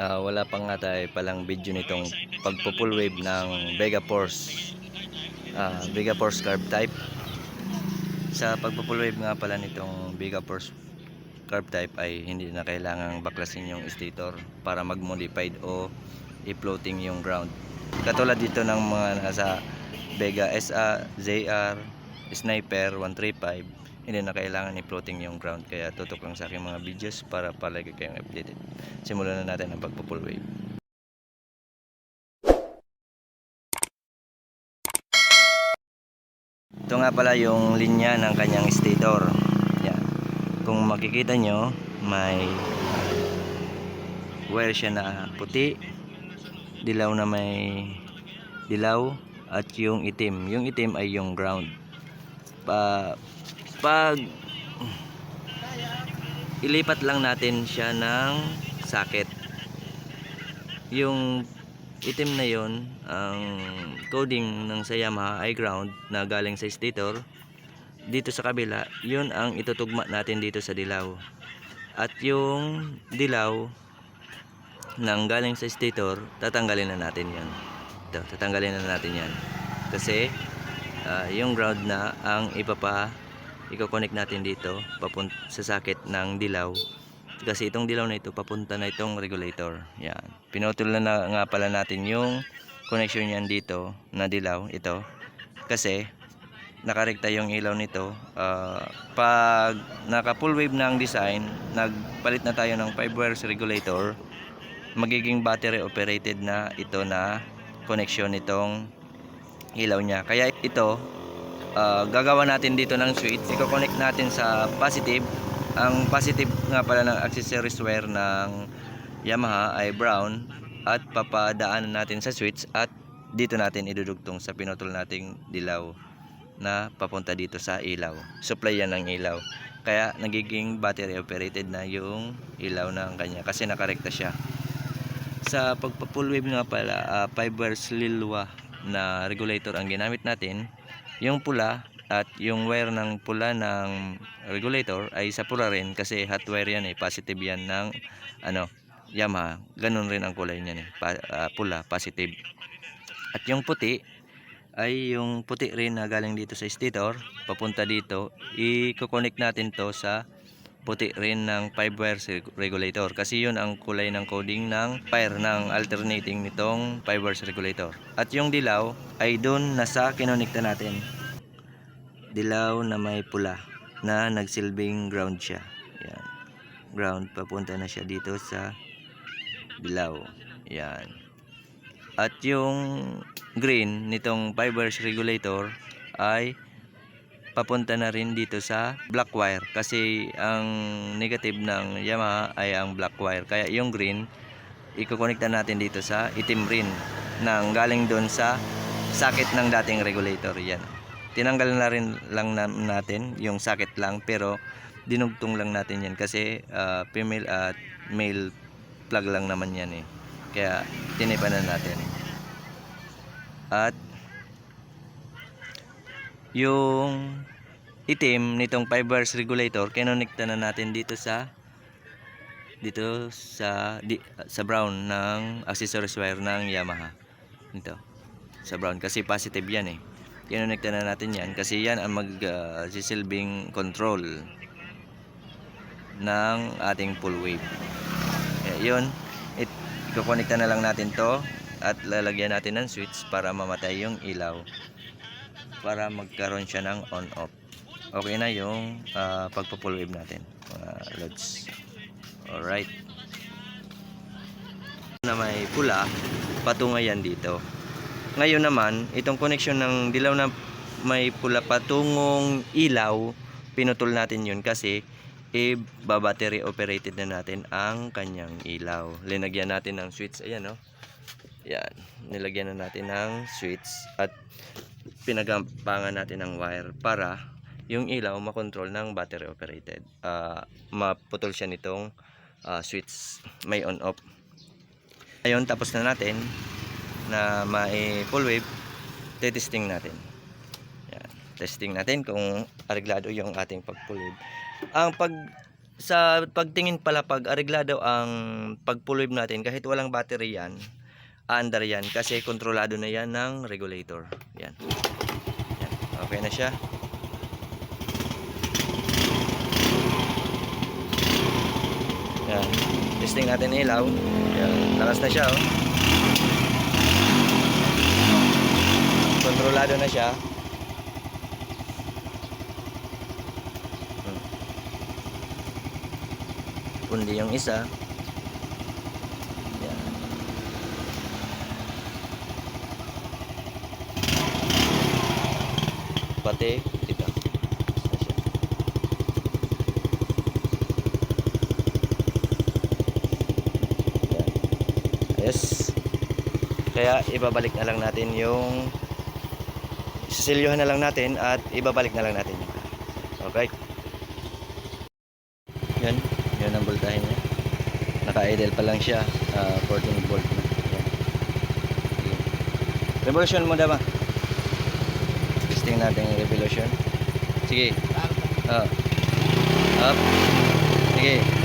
Ah, wala pa nga tayo palang video nitong pagpo-full wave ng Vega Force. Ah, Vega Force carb type. Sa pagpo-full wave nga pala nitong Vega Force carb type ay hindi na kailangang baklasin yung stator para mag-modified o i-floating yung ground. Katulad dito ng mga nasa Vega SA, ZR, Sniper 135 hindi na kailangan i-floating yung ground kaya tutok lang sa aking mga videos para palagi kayong updated. Simulan na natin ang pagpo-full wave. Ito nga pala yung linya ng kanyang stator. Yan. Kung makikita nyo may wire siya na puti dilaw na may dilaw at yung itim. Yung itim ay yung ground. Pa pag ilipat lang natin siya ng socket. Yung itim na yon ang coding ng sa Yamaha ay ground na galing sa stator dito sa kabila yun ang itutugma natin dito sa dilaw. At yung dilaw nang galing sa stator tatanggalin na natin yan. Ito tatanggalin na natin yan. Kasi ah, yung ground na ang ipapa i-connect natin dito papunta sa socket ng dilaw. Kasi itong dilaw na ito papunta na itong regulator. Yan. Pinutol na, na nga pala natin yung connection niyan dito na dilaw ito. Kasi nakarekta yung ilaw nito. Ah, pag naka full wave na ang design nagpalit na tayo ng 5 wires regulator magiging battery operated na ito na connection nitong ilaw niya. Kaya ito ah, gagawa natin dito ng switch i-connect natin sa positive. Ang positive nga pala ng accessories wire ng Yamaha ay brown at papadaanan natin sa switch at dito natin idudugtong sa pinutol nating dilaw na papunta dito sa ilaw. Supply yan ng ilaw. Kaya nagiging battery operated na yung ilaw ng kanya kasi nakarekta siya. Sa pagpa-full wave nga pala 5 wires lilwa na regulator ang ginamit natin yung pula at yung wire ng pula ng regulator ay sa pula rin kasi hot wire yan eh positive yan ng ano Yamaha. Ganun rin ang kulay niyan eh pa, ah, pula positive. At yung puti ay yung puti rin na galing dito sa stator. Papunta dito i-connect natin to sa puti rin ng 5 wire reg- regulator. Kasi yun ang kulay ng coding ng fire ng alternating nitong 5 wires regulator. At yung dilaw ay dun nasa kinonekta natin. Dilaw na may pula na nagsilbing ground siya. Yan. Ground papunta na siya dito sa dilaw. Yan. At yung green nitong 5 wires regulator ay papunta na rin dito sa black wire kasi ang negative ng Yamaha ay ang black wire. Kaya yung green ikokonekta natin dito sa itim rin nang galing doon sa socket ng dating regulator. Yan. Tinanggal na rin lang na- natin yung socket lang pero dinugtong lang natin yan kasi ah, female at male plug lang naman yan eh. Kaya tinipan na natin. At yung itim nitong 5 wires regulator kinonekta na natin dito sa dito sa di, sa brown ng accessories wire ng Yamaha. Ito sa brown kasi positive yan eh. Kinonekta na natin yan kasi yan ang mag ah, sisilbing control ng ating full wave. Kaya yun it, ikokonekta na lang natin to at lalagyan natin ng switch para mamatay yung ilaw para magkaroon siya ng on off okay na yung uh, pagpo-full wave natin mga lods. Alright. Na may pula patungo yan dito. Ngayon naman itong connection ng dilaw na may pula patungong ilaw pinutol natin yun kasi i battery operated na natin ang kanyang ilaw. Linagyan natin ng switch ayan no yan nilagyan na natin ng switch at pinagampangan natin ng wire para yung ilaw makontrol ng battery operated. Ah, maputol siya nitong ah, switch. May on off. Ayun tapos na natin na mai full wave testing natin. Yan. Testing natin kung areglado yung ating pag full wave. Ang pag sa pagtingin pala pag areglado ang pagpulwib natin kahit walang battery yan under yan kasi kontrolado na yan ng regulator. Yan. Okay na siya. Yan. Testing natin ang ilaw yan. Lakas na siya oh. Kontrolado na siya. Hmm. pundi yung isa yan pati. Yan. Yes. Kaya ibabalik na lang natin yung sisilyuhan na lang natin at ibabalik na lang natin. Okay? Yan. Yan ang voltahe niya. Naka-idle pa lang siya. ah, 14 volt na. Revolution mo dama. Testing natin yung revolution. Sige. Ah. Up. Sige.